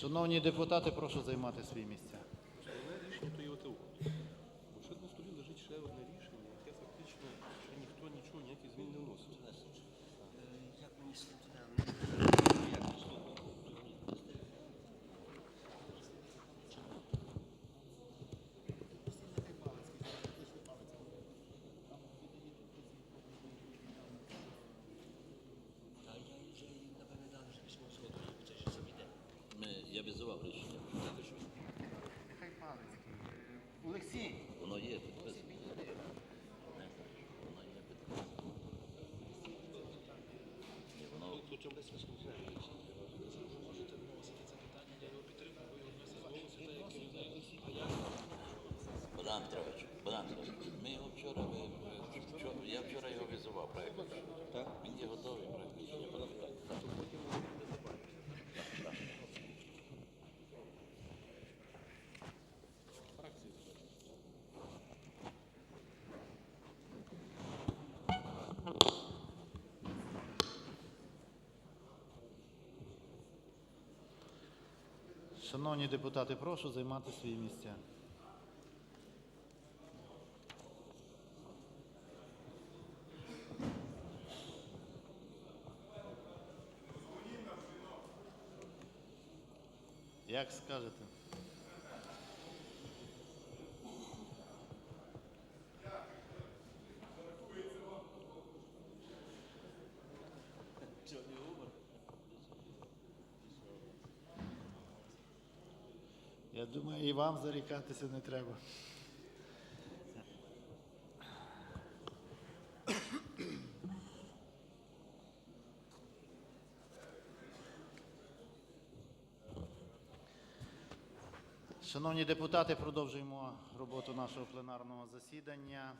Шановні депутати, прошу займати свої місця. Головне рішення то є ОТО. Бо ще на столі лежить ще одне рішення, яке фактично ще ніхто нічого, ніякі змін не вносить. Як мені туди? Як Ми, я візував рішення. Нехай Палицький. Олексій. Воно є підписано. Воно є підписано. Ні, воно То чим десь розповідає рішення. Можете вносити це питання, я його підтримую, бо його вносить Богдан Петрович, Богдан Петрович, ми його вчора, ви, ви- вчора, я вчора його візував проект. Так? Він є готовий проект рішення. Так. Шановні депутати, прошу займати свої місця. Як скажете? Я думаю, і вам зарікатися не треба. Шановні депутати, продовжуємо роботу нашого пленарного засідання.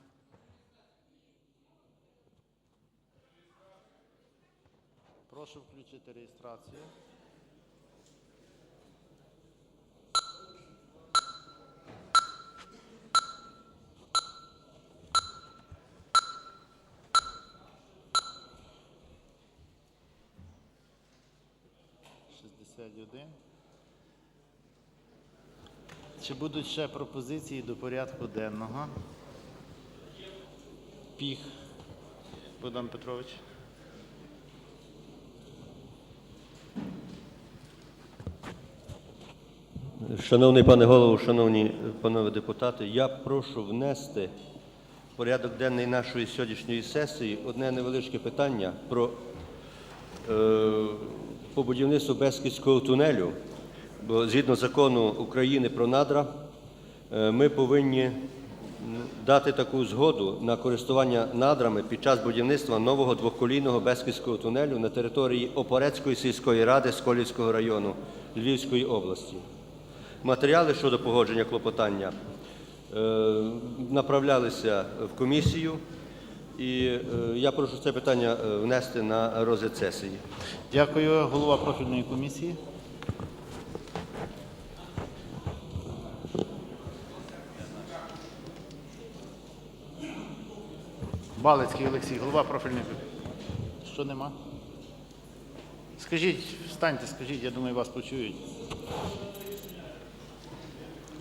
Прошу включити реєстрацію. Шістдесят один. Чи будуть ще пропозиції до порядку денного? Піх. Богдан Петрович. Шановний пане голово, шановні панове депутати, я прошу внести в порядок денний нашої сьогоднішньої сесії одне невеличке питання про е, по будівництву Бескідського тунелю. Бо згідно закону України про надра, е, ми повинні дати таку згоду на користування надрами під час будівництва нового двоколійного Бескідського тунелю на території Опорецької сільської ради Сколівського району Львівської області. Матеріали щодо погодження клопотання е, направлялися в комісію, і е, я прошу це питання е, внести на розгляд сесії. Дякую, голова профільної комісії. Балицький Олексій, голова профільної комісії. Що нема? Скажіть, встаньте, скажіть, я думаю, вас почують.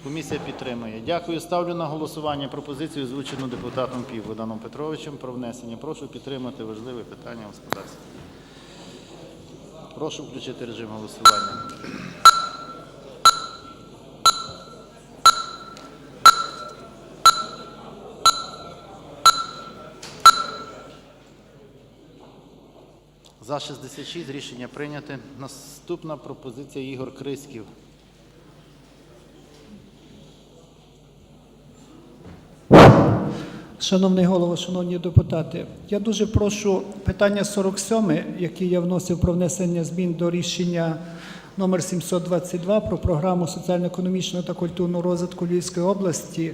Комісія підтримує. Дякую. Ставлю на голосування пропозицію, озвучену депутатом Пів Богданом Петровичем про внесення. Прошу підтримати важливе питання господарства. Прошу включити режим голосування. За 66 рішення прийняте. Наступна пропозиція Ігор Криськів. Шановний голово, шановні депутати, я дуже прошу питання 47, яке я вносив про внесення змін до рішення номер 722 про програму соціально-економічного та культурного розвитку Львівської області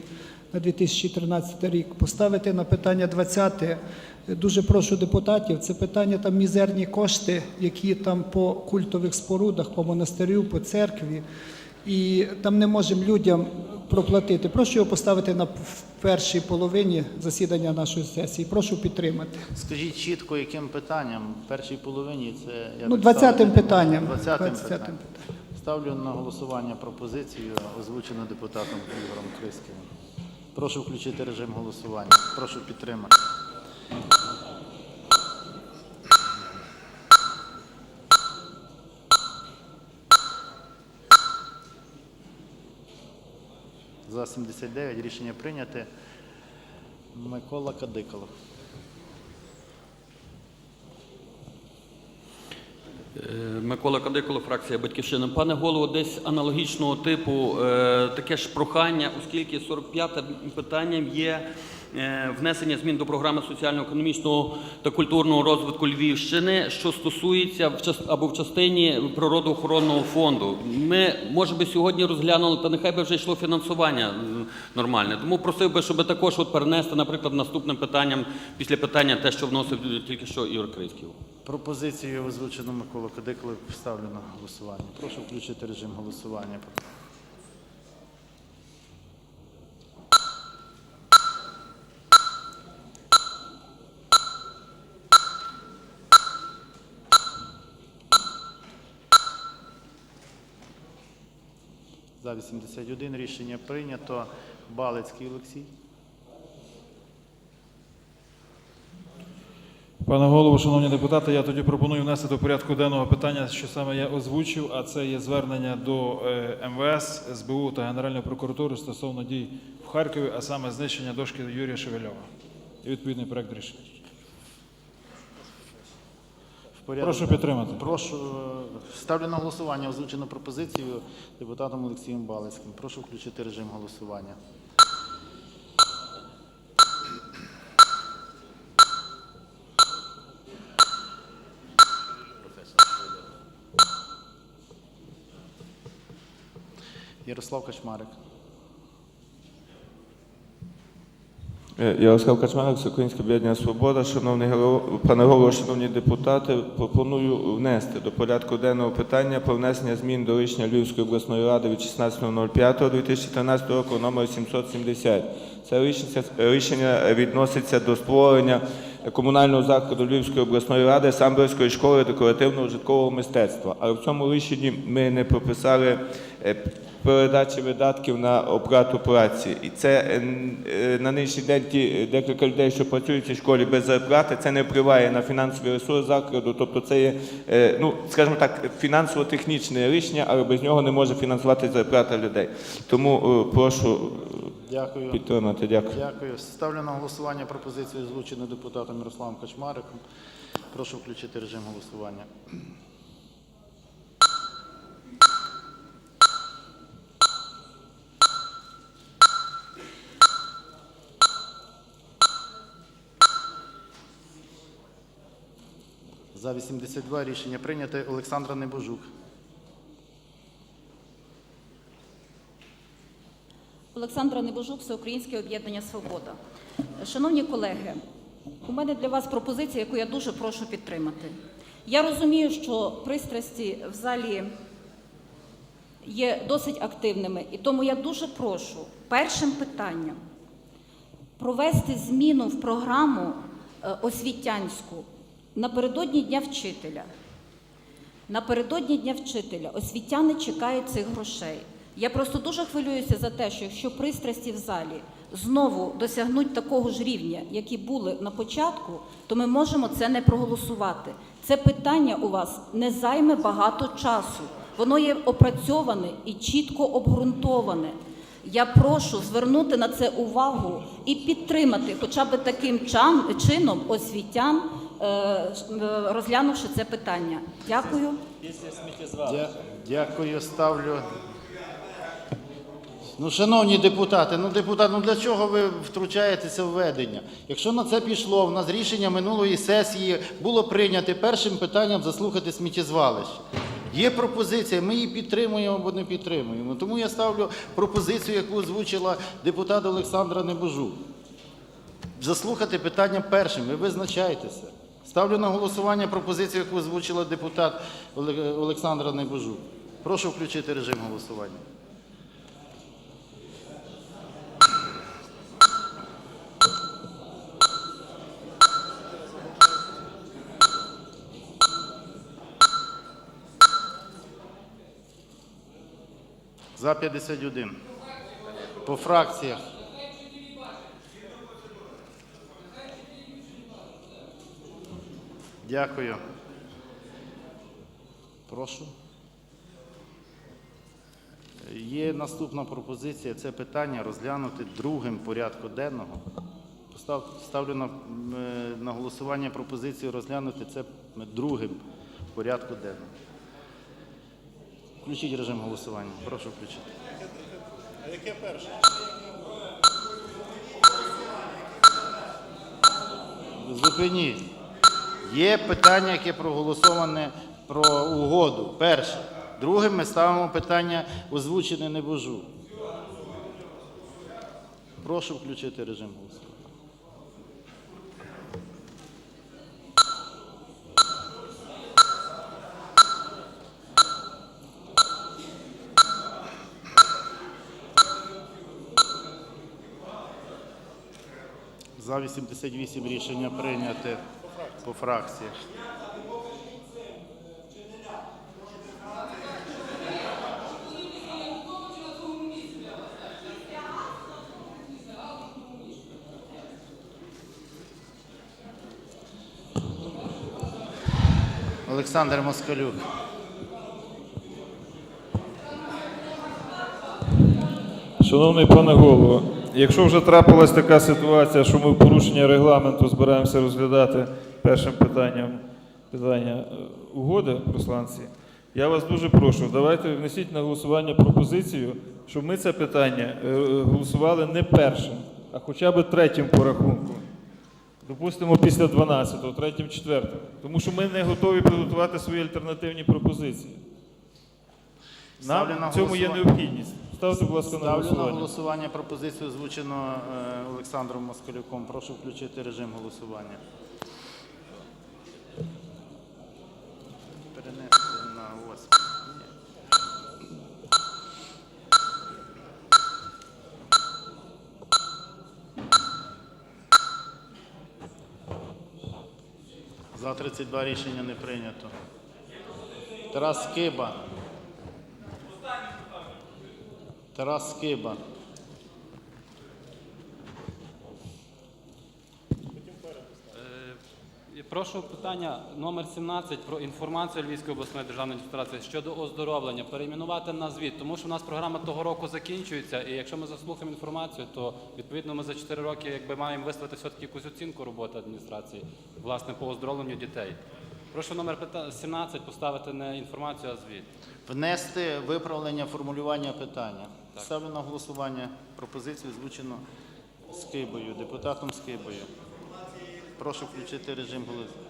на 2013 рік, поставити на питання 20. Дуже прошу депутатів, це питання там мізерні кошти, які там по культових спорудах, по монастирю, по церкві. І там не можемо людям проплатити. Прошу його поставити на першій половині засідання нашої сесії. Прошу підтримати. Скажіть чітко, яким питанням? В першій половині це я Ну, 20-тим ставлю. питанням. 20-тим 20-тим питанням. Ставлю на голосування пропозицію, озвучену депутатом Ігорем Крисківим. Прошу включити режим голосування. Прошу підтримати. За 79 рішення прийняте. Микола Кадиколов. Е, Микола Кадиколо, фракція Батьківщина. Пане голово, десь аналогічного типу е, таке ж прохання, оскільки 45 питанням є внесення змін до програми соціально-економічного та культурного розвитку Львівщини, що стосується або в частині природоохоронного фонду. Ми, може би, сьогодні розглянули, та нехай би вже йшло фінансування нормальне. Тому просив би, щоб також от перенести, наприклад, наступним питанням після питання те, що вносив тільки що Ігор Крисків. Пропозицію озвучену Микола Кадиколов ставлю на голосування. Прошу включити режим голосування. За 81 рішення прийнято. Балицький Олексій. Пане голово, шановні депутати, я тоді пропоную внести до порядку денного питання, що саме я озвучив, а це є звернення до е, МВС, СБУ та Генеральної прокуратури стосовно дій в Харкові, а саме знищення дошки Юрія Шевельова. І відповідний проект рішення. Порядок Прошу підтримати. Прошу е, ставлю на голосування озвучену пропозицію депутатом Олексієм Балицьким. Прошу включити режим голосування. Ярослав Качмарик. Е, Ярослав Качмарик, Всеукраїнське об'єднання Свобода. Шановний пане голово, шановні депутати, пропоную внести до порядку денного питання про внесення змін до рішення Львівської обласної ради від 16.05.2013 року номер 770. Це рішення відноситься до створення комунального закладу Львівської обласної ради Самбірської школи декоративного житкового мистецтва. Але в цьому рішенні ми не прописали е, передачі видатків на оплату праці. І це е, е, на нинішній день ті декілька людей, що працюють в школі без зарплати, це не впливає на фінансовий ресурс закладу. Тобто це є, ну скажімо так, фінансово-технічне рішення, але без нього не може фінансувати зарплата людей. Тому прошу Дякую. підтримати. Дякую. Дякую. Ставлю на голосування пропозицію, озвучену депутатом Ярославом Качмариком. Прошу включити режим голосування. За 82 рішення прийнято. Олександра Небожук. Олександра Небожук, Всеукраїнське об'єднання Свобода. Шановні колеги, у мене для вас пропозиція, яку я дуже прошу підтримати. Я розумію, що пристрасті в залі є досить активними, і тому я дуже прошу першим питанням провести зміну в програму е, освітянську напередодні Дня вчителя. Напередодні Дня вчителя освітяни чекають цих грошей. Я просто дуже хвилююся за те, що якщо пристрасті в залі знову досягнуть такого ж рівня, які були на початку, то ми можемо це не проголосувати. Це питання у вас не займе багато часу. Воно є опрацьоване і чітко обґрунтоване. Я прошу звернути на це увагу і підтримати, хоча б таким чан- чином освітян, е, е, розглянувши це питання. Дякую. Дя- Дякую, ставлю. Ну, шановні депутати, ну депутат, ну для чого ви втручаєтеся в ведення? Якщо на це пішло, в нас рішення минулої сесії було прийняте першим питанням заслухати сміттєзвалище. Є пропозиція, ми її підтримуємо або не підтримуємо. Тому я ставлю пропозицію, яку озвучила депутат Олександра Небожук. Заслухати питання першим, ви визначаєтеся. Ставлю на голосування пропозицію, яку озвучила депутат Олександра Небожук. Прошу включити режим голосування. За 51. По фракціях. Дякую. Прошу. Є наступна пропозиція. Це питання розглянути другим порядку денного. Ставлю на, е, на голосування пропозицію розглянути це другим порядку денного. Включіть режим голосування. Прошу включити. А яке перше? Зупиніть. Є питання, яке проголосоване про угоду. Перше. Другим ми ставимо питання озвучене небожу. Прошу включити режим голосування. За 88 рішення прийняте по фракціях. Олександр Москалюк. Шановний пане голово, якщо вже трапилась така ситуація, що ми в порушення регламенту збираємося розглядати першим питанням питання е, угоди просланці, я вас дуже прошу, давайте внесіть на голосування пропозицію, щоб ми це питання е, голосували не першим, а хоча б третім по рахунку. Допустимо, після 12-го, третім, четвертим. Тому що ми не готові підготувати свої альтернативні пропозиції. Нам на в цьому є необхідність. Ставте, будь ласка, на Ставлю на голосування. голосування пропозицію, озвучену е, Олександром Москалюком. Прошу включити режим голосування. Перенести на ось. За 32 рішення не прийнято. Тарас Киба. Тарас Скиба. Е, Прошу питання номер 17 про інформацію Львівської обласної державної адміністрації щодо оздоровлення перейменувати на звіт, тому що в нас програма того року закінчується, і якщо ми заслухаємо інформацію, то відповідно ми за 4 роки якби маємо виставити все-таки якусь оцінку роботи адміністрації власне по оздоровленню дітей. Прошу номер пита- 17 поставити не інформацію, а звіт. Внести виправлення формулювання питання. Ставлю на голосування пропозицію, озвучену Скибою, депутатом Скибою. Прошу включити режим голосування.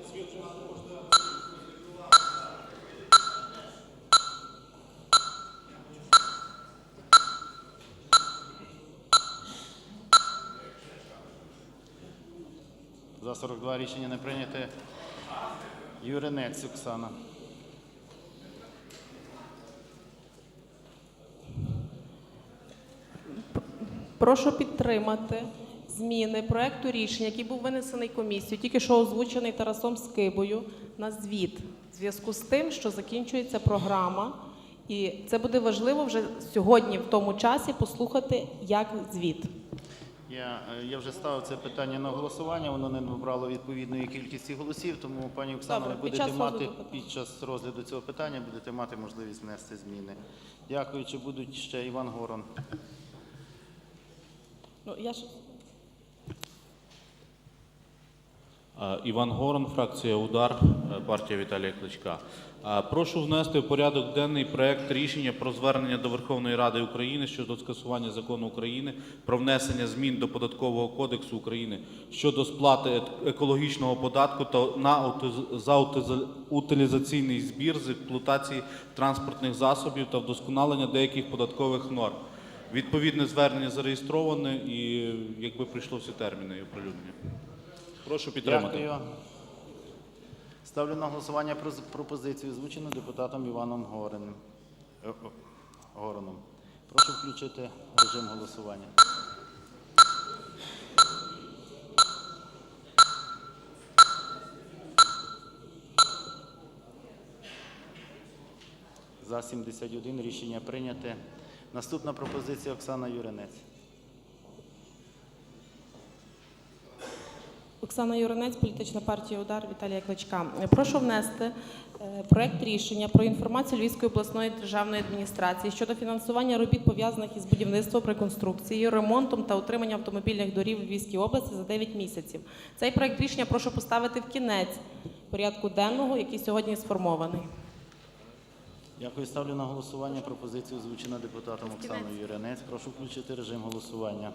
За 42 рішення не прийняте. Юринець Оксана. Прошу підтримати зміни проекту рішення, який був винесений комісією, тільки що озвучений Тарасом Скибою на звіт в зв'язку з тим, що закінчується програма, і це буде важливо вже сьогодні, в тому часі, послухати, як звіт. Я, е, я вже ставив це питання на голосування, воно не набрало відповідної кількості голосів, тому пані Оксано, Добре, ви будете мати розгляду під час розгляду цього питання будете мати можливість внести зміни. Дякую. Чи будуть ще Іван Горон? Ну, я ж Іван Горон, фракція Удар, е, партія Віталія Кличка. Прошу внести в порядок денний проект рішення про звернення до Верховної Ради України щодо скасування закону України про внесення змін до податкового кодексу України щодо сплати екологічного податку та на за утилізаційний збір з експлуатації транспортних засобів та вдосконалення деяких податкових норм. Відповідне звернення зареєстроване і якби прийшло всі терміни оприлюднення. Прошу підтримати. Дякую. Ставлю на голосування пропозицію, озвучену депутатом Іваном Гориним. Е, Гороном. Прошу включити режим голосування. За 71 рішення прийняте. Наступна пропозиція Оксана Юринець. Оксана Юринець, політична партія Удар Віталія Кличка. Прошу внести е, проект рішення про інформацію Львівської обласної державної адміністрації щодо фінансування робіт пов'язаних із будівництвом, реконструкцією, ремонтом та утриманням автомобільних доріг в Львівській області за 9 місяців. Цей проект рішення прошу поставити в кінець порядку денного, який сьогодні сформований. Дякую. Ставлю на голосування пропозицію, озвучена депутатом Оксаною Юринець. Прошу включити режим голосування.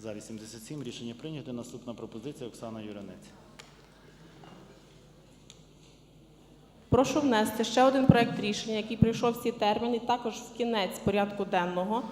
За 87 рішення прийнято. Наступна пропозиція Оксана Юринець. Прошу внести ще один проект рішення, який пройшов всі терміни, також в кінець порядку денного.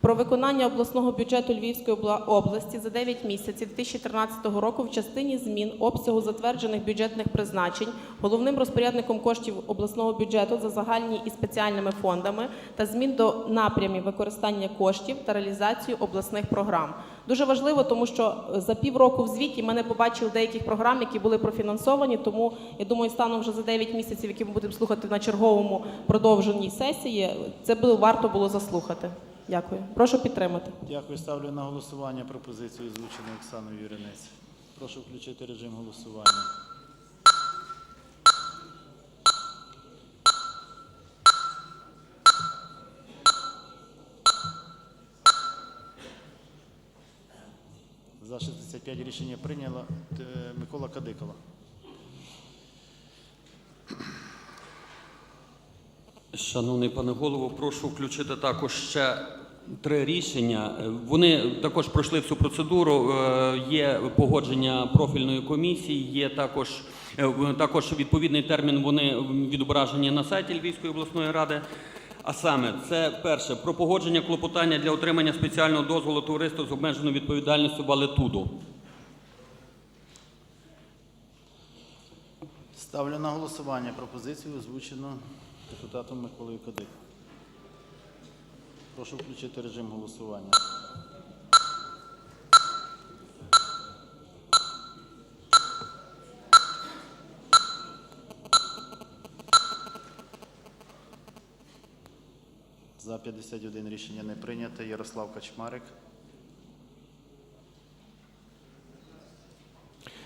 Про виконання обласного бюджету Львівської області за 9 місяців 2013 року в частині змін обсягу затверджених бюджетних призначень головним розпорядником коштів обласного бюджету за загальні і спеціальними фондами та змін до напрямів використання коштів та реалізацію обласних програм. Дуже важливо, тому що е, за півроку в звіті ми не побачили деяких програм, які були профінансовані. Тому я думаю, станом вже за 9 місяців, які ми будемо слухати на черговому продовженій сесії, це було варто було заслухати. Дякую. Прошу підтримати. Дякую. Ставлю на голосування пропозицію, озвучену Оксаною Юринець. Прошу включити режим голосування. За 65 рішення прийняло Микола Кадикова. Шановний пане голово, прошу включити також ще три рішення. Е, Вони також пройшли всю процедуру. е, Є погодження профільної комісії, є також, е, також відповідний термін. Вони відображені на сайті Львівської обласної ради. А саме, це перше про погодження клопотання для отримання спеціального дозволу товариства з обмеженою відповідальністю Валетуду. Ставлю на голосування пропозицію, озвучену депутатом Миколою Кадиком. Прошу включити режим голосування. За 51 рішення не прийнято. Ярослав Качмарик.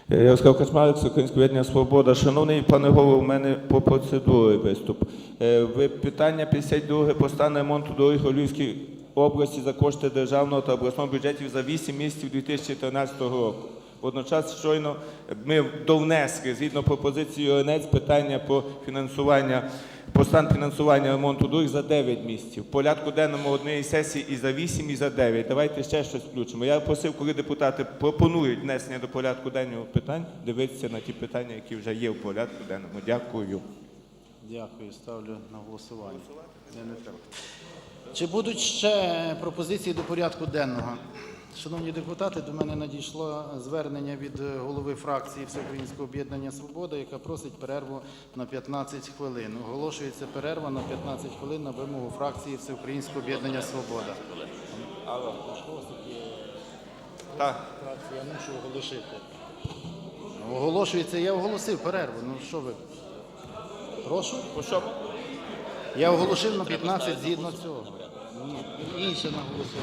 Ярослав Качмарик, Українське об'єднання Свобода. Шановний пане голово, у мене по процедурі виступ. Е, Ви питання 52 по стану ремонту доріг у Львівській області за кошти державного та обласного бюджетів за 8 місяців 2013 року. Водночас щойно ми довнесли, згідно пропозиції ОНЕЦ, питання по фінансування, по стан фінансування ремонту доріг за 9 місяців. В порядку денному однієї сесії і за 8, і за 9. Давайте ще щось включимо. Я просив, коли депутати пропонують внесення до порядку денного питань, дивитися на ті питання, які вже є в порядку денному. Дякую. Дякую. Ставлю на голосування. Чи будуть ще пропозиції до порядку денного? Шановні депутати, до мене надійшло звернення від голови фракції Всеукраїнського об'єднання Свобода, яка просить перерву на 15 хвилин. Оголошується перерва на 15 хвилин на вимогу фракції Всеукраїнського об'єднання Свобода. Так. Фракція мушу оголошити. Оголошується, я оголосив перерву. Ну що ви? Прошу? Я оголошив на 15 згідно цього. Ні, інше наголосив.